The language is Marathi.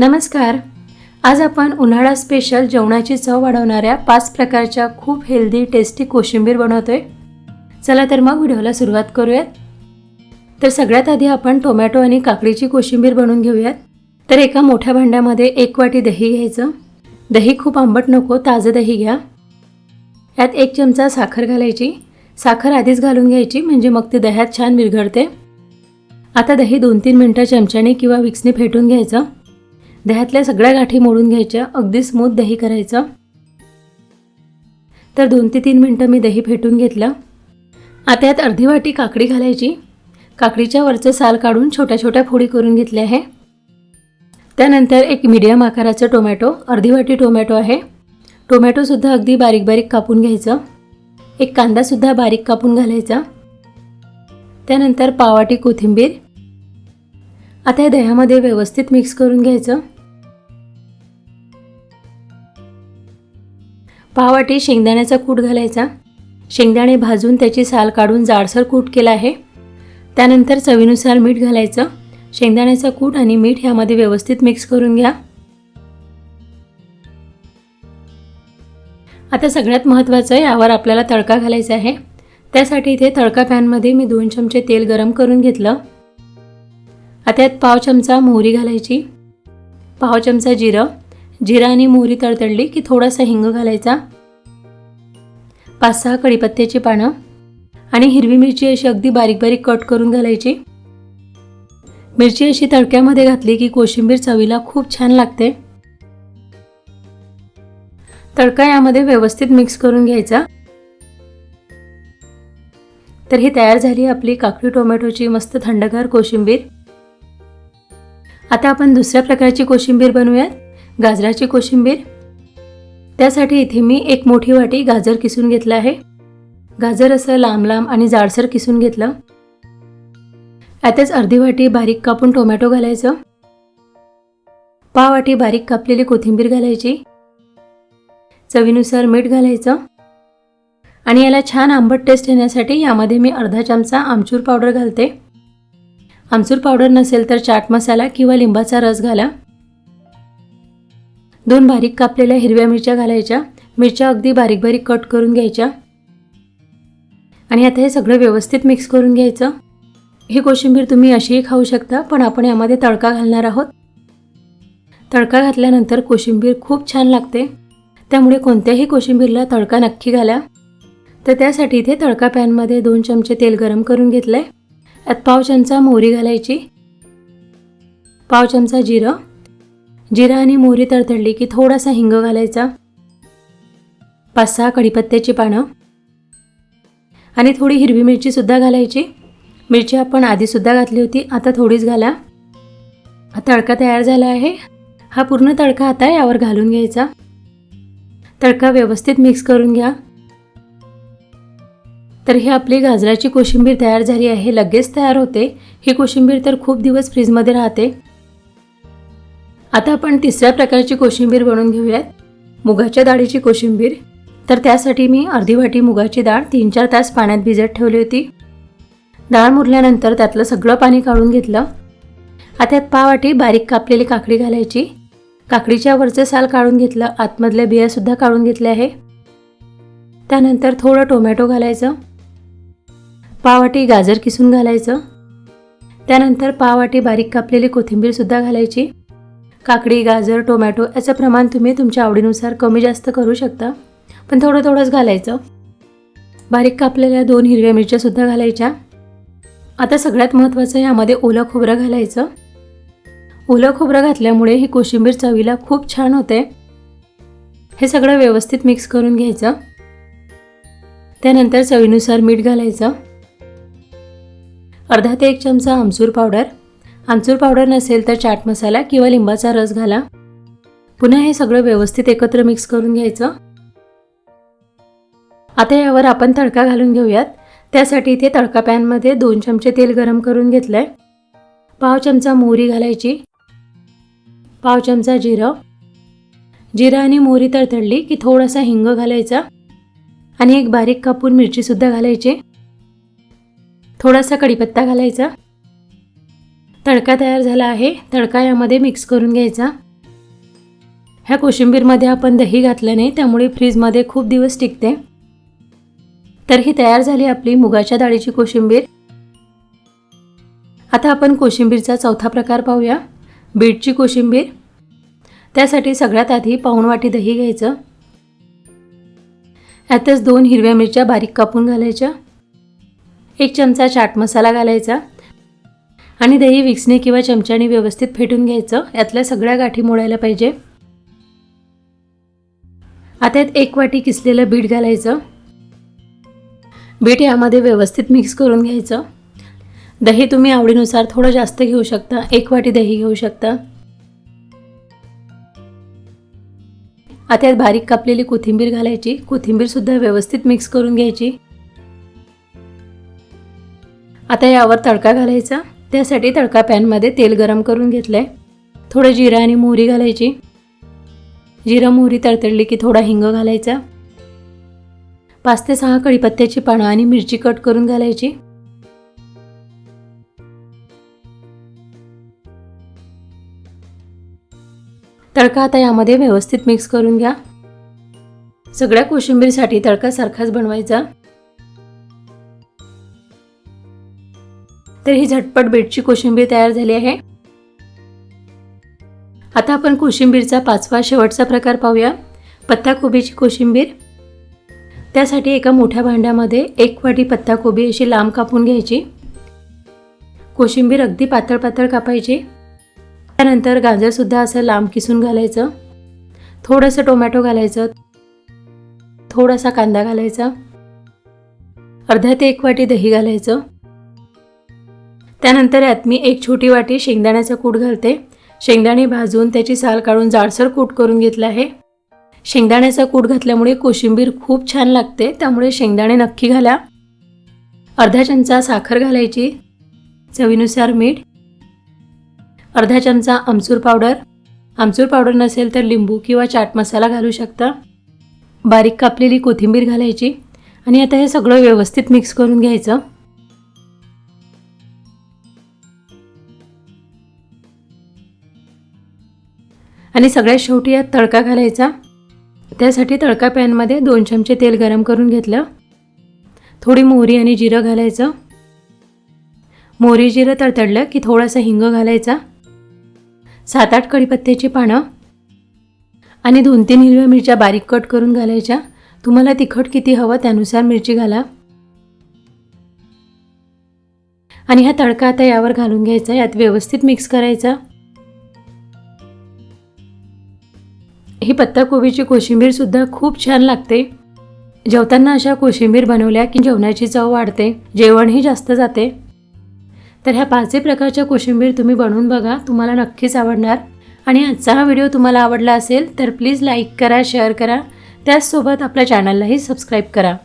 नमस्कार. आज आपण उन्हाळा स्पेशल जेवणाची चव वाढवणाऱ्या पाच प्रकारच्या खूप हेल्दी टेस्टी कोशिंबीर बनवतोय. चला तर मग व्हिडिओला सुरुवात करूयात. तर सगळ्यात आधी आपण टोमॅटो आणि काकडीची कोशिंबीर बनवून घेऊयात. तर एका मोठ्या भांड्यामध्ये एक वाटी दही घ्यायचं. दही खूप आंबट नको ताजं दही घ्या. यात एक चमचा साखर घालायची. साखर आधीच घालून घ्यायची म्हणजे मग ती दह्यात छान विरघळते. आता दही दोन तीन मिनटं चमच्याने किंवा विक्सने फेटून घ्यायचं. दह्यातल्या सगळ्या गाठी मोडून घ्यायच्या अगदी स्मूथ दही करायचं. तर दोन ते तीन मिनटं मी दही फेटून घेतलं. आता यात अर्धी वाटी काकडी घालायची. काकडीच्या वरचं साल काढून छोट्या छोट्या फोडी करून घेतल्या आहे. त्यानंतर एक मीडियम आकाराचं टोमॅटो अर्धी वाटी टोमॅटो आहे. टोमॅटोसुद्धा अगदी बारीक बारीक कापून घ्यायचं. एक कांदासुद्धा बारीक कापून घालायचा. त्यानंतर पावाटी कोथिंबीर. आता या दह्यामध्ये व्यवस्थित मिक्स करून घ्यायचं. पावाटी शेंगदाण्याचा कूट घालायचा. शेंगदाणे भाजून त्याची साल काढून जाडसर कूट केला आहे. त्यानंतर चवीनुसार मीठ घालायचं. शेंगदाण्याचा कूट आणि मीठ यामध्ये व्यवस्थित मिक्स करून घ्या. आता सगळ्यात महत्त्वाचं यावर आपल्याला तडका घालायचा आहे. त्यासाठी इथे तडका पॅनमध्ये मी दोन चमचे तेल गरम करून घेतलं. आता यात पाव चमचा मोहरी घालायची. पाव चमचा जिरं. जिरा आणि मोहरी तडतडली की थोडासा हिंग घालायचा. पाच सहा कढीपत्त्याची पानं आणि हिरवी मिरची अशी अगदी बारीक बारीक कट करून घालायची. मिरची अशी तडक्यामध्ये घातली की कोशिंबीर चवीला खूप छान लागते. तडका यामध्ये व्यवस्थित मिक्स करून घ्यायचा. तर ही तयार झाली आपली काकडी टोमॅटोची मस्त थंडगार कोशिंबीर. आता आपण दुसऱ्या प्रकारची कोशिंबीर बनवूयात. गाजराची कोशिंबीर. त्यासाठी इथे मी एक मोठी वाटी गाजर किसून घेतलं आहे. गाजर असं लांब लांब आणि जाडसर किसून घेतलं. यातच अर्धी वाटी बारीक कापून टोमॅटो घालायचं. पाव वाटी बारीक कापलेली कोथिंबीर घालायची. चवीनुसार मीठ घालायचं. आणि याला छान आंबट टेस्ट येण्यासाठी यामध्ये मी अर्धा चमचा आमचूर पावडर घालते. आमचूर पावडर नसेल तर चाट मसाला किंवा लिंबाचा रस घाला. दोन बारीक कापलेल्या हिरव्या मिरच्या घालायच्या. मिरच्या अगदी बारीक बारीक कट करून घ्यायच्या. आणि आता हे सगळं व्यवस्थित मिक्स करून घ्यायचं. ही कोशिंबीर तुम्ही अशीही खाऊ शकता पण आपण यामध्ये तडका घालणार आहोत. तडका घातल्यानंतर कोशिंबीर खूप छान लागते. त्यामुळे कोणत्याही कोशिंबीरला तडका नक्की घाला. तर त्यासाठी इथे तडका पॅनमध्ये दोन चमचे तेल गरम करून घेतलं आहे यात पाव चमचा मोहरी घालायची. पाव चमचा जिरं. जिरा आणि मोहरी तडतडली की थोडासा हिंग घालायचा. पाच सहा कढीपत्त्याची पानं. आणि थोडी हिरवी मिरचीसुद्धा घालायची. मिरची आपण आधीसुद्धा घातली होती आता थोडीच घाला. हा तडका तयार झाला आहे. हा पूर्ण तडका आता यावर घालून घ्यायचा. तडका व्यवस्थित मिक्स करून घ्या. तर ही आपली गाजराची कोशिंबीर तयार झाली आहे लगेच तयार होते. ही कोशिंबीर तर खूप दिवस फ्रीजमध्ये राहते. आता आपण तिसऱ्या प्रकारची कोशिंबीर बनवून घेऊयात. मुगाच्या डाळीची कोशिंबीर. तर त्यासाठी मी अर्धी वाटी मुगाची डाळ तीन चार तास पाण्यात भिजत ठेवली होती. डाळ मुरल्यानंतर त्यातलं सगळं पाणी काढून घेतलं. आता त्यात पावाटी बारीक कापलेली काकडी घालायची. काकडीच्या वरचं साल काढून घेतलं. आतमधल्या बियासुद्धा काढून घेतल्या आहे. त्यानंतर थोडं टोमॅटो घालायचं. पावाटी गाजर किसून घालायचं. त्यानंतर पावाटी बारीक कापलेली कोथिंबीरसुद्धा घालायची. काकडी गाजर टोमॅटो याचं प्रमाण तुम्ही तुमच्या आवडीनुसार कमी जास्त करू शकता. पण थोडं थोडंच घालायचं. बारीक कापलेल्या दोन हिरव्या मिरच्यासुद्धा घालायच्या. आता सगळ्यात महत्त्वाचं यामध्ये ओलं खोबरं घालायचं. ओलं खोबरं घातल्यामुळे ही कोशिंबीर चवीला खूप छान होते. हे सगळं व्यवस्थित मिक्स करून घ्यायचं. त्यानंतर चवीनुसार मीठ घालायचं. अर्धा ते एक चमचा आमचूर पावडर. आमचूर पावडर नसेल तर चाट मसाला किंवा लिंबाचा रस घाला. पुन्हा हे सगळं व्यवस्थित एकत्र मिक्स करून घ्यायचं. आता यावर आपण तडका घालून घेऊयात. त्यासाठी इथे तडका पॅनमध्ये दोन चमचे तेल गरम करून घेतलं आहे पाव चमचा मोहरी घालायची. पाव चमचा जिरं. जिरं आणि मोहरी तडतडली की थोडासा हिंग घालायचा. आणि एक बारीक कापून मिरचीसुद्धा घालायची. थोडासा कढीपत्ता घालायचा. तडका तयार झाला आहे. तडका यामध्ये मिक्स करून घ्यायचा. ह्या कोशिंबीरमध्ये आपण दही घातलं नाही त्यामुळे फ्रीजमध्ये खूप दिवस टिकते. तर ही तयार झाली आपली मुगाच्या डाळीची कोशिंबीर. आता आपण कोशिंबीरचा चौथा प्रकार पाहूया. बीटची कोशिंबीर. त्यासाठी सगळ्यात आधी पाऊण वाटी दही घ्यायचं. यातच दोन हिरव्या मिरच्या बारीक कापून घालायच्या. एक चमचा चाट मसाला घालायचा. आणि दही विक्सने किंवा चमच्याने व्यवस्थित फेटून घ्यायचं. यातल्या सगळ्या गाठी मोडायला पाहिजे. आता यात एक वाटी किसलेलं बीट घालायचं. बीट यामध्ये व्यवस्थित मिक्स करून घ्यायचं. दही तुम्ही आवडीनुसार थोडं जास्त घेऊ शकता. एक वाटी दही घेऊ शकता. आता यात बारीक कापलेली कोथिंबीर घालायची. कोथिंबीरसुद्धा व्यवस्थित मिक्स करून घ्यायची. आता यावर तडका घालायचा. त्यासाठी तडका पॅनमध्ये तेल गरम करून घेतलं आहे थोडं जिरं आणि मोहरी घालायची. जिरं मोहरी तडतडली की थोडा हिंग घालायचा. पाच ते सहा कढीपत्त्याची पानं आणि मिरची कट करून घालायची. तडका आता यामध्ये व्यवस्थित मिक्स करून घ्या. सगळ्या कोशिंबीरसाठी तडका सारखाच बनवायचा. तर ही झटपट बेडची कोशिंबीर तयार झाली आहे. आता आपण कोशिंबीरचा पाचवा शेवटचा प्रकार पाहूया. पत्ताकोबीची कोशिंबीर. त्यासाठी एका मोठ्या भांड्यामध्ये एक वाटी पत्ताकोबी अशी लांब कापून घ्यायची. कोशिंबीर अगदी पातळ पातळ कापायची. त्यानंतर गाजरसुद्धा असं लांब किसून घालायचं. थोडंसं टोमॅटो घालायचं. थोडासा कांदा घालायचा. अर्धा ते एक वाटी दही घालायचं. त्यानंतर यात मी एक छोटी वाटी शेंगदाण्याचा कूट घालते. शेंगदाणे भाजून त्याची साल काढून जाडसर कूट करून घेतला आहे. शेंगदाण्याचा कूट घातल्यामुळे कोशिंबीर खूप छान लागते त्यामुळे शेंगदाणे नक्की घाला. अर्धा चमचा साखर घालायची चवीनुसार मीठ अर्धा चमचा आमचूर पावडर. आमचूर पावडर नसेल तर लिंबू किंवा चाट मसाला घालू शकता. बारीक कापलेली कोथिंबीर घालायची. आणि आता हे सगळं व्यवस्थित मिक्स करून घ्यायचं. आणि सगळ्यात शेवटी यात तडका घालायचा. त्यासाठी तडका पॅनमध्ये दोन चमचे तेल गरम करून घेतलं. थोडी मोहरी आणि जिरं घालायचं. मोहरी जिरं तडतडलं की थोडासा हिंग घालायचा. सात आठ कढीपत्त्याची पानं. आणि दोन तीन हिरव्या मिरच्या बारीक कट करून घालायच्या. तुम्हाला तिखट किती हवं त्यानुसार मिरची घाला. आणि हा तडका आता यावर घालून घ्यायचा. यात व्यवस्थित मिक्स करायचा. ही पत्ताकोबीची कोशिंबीरसुद्धा खूप छान लागते. जेवताना अशा कोशिंबीर बनवल्या की जेवणाची चव वाढते जेवणही जास्त जाते. तर ह्या पाचही प्रकारच्या कोशिंबीर तुम्ही बनवून बघा तुम्हाला नक्कीच आवडणार. आणि आजचा हा व्हिडिओ तुम्हाला आवडला असेल तर प्लीज लाईक करा शेअर करा. त्याचसोबत आपल्या चॅनललाही सबस्क्राईब करा.